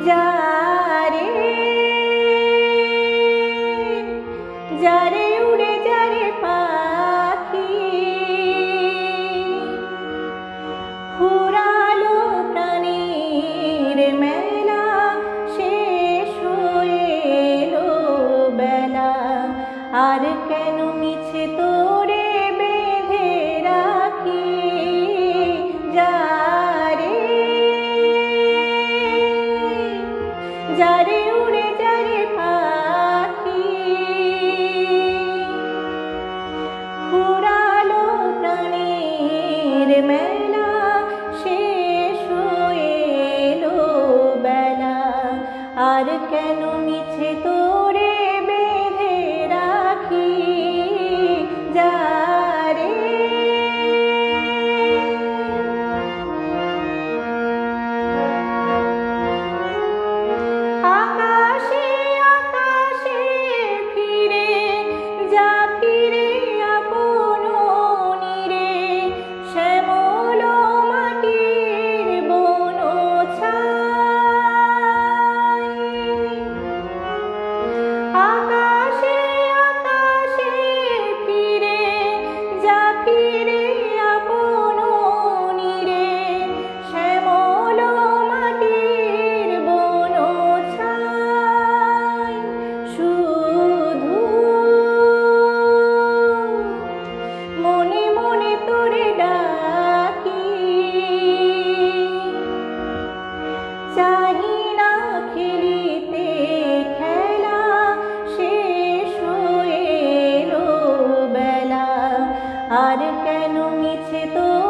যারে যারে উড়ে যারে পাখি ফুরালো যারে উড়ে যারে পাখি। ফুরালো প্রাণীর মেলা শেষ হয়ে বেলা। আর কেন মিছে তোরে আর কেন মিছে তোরে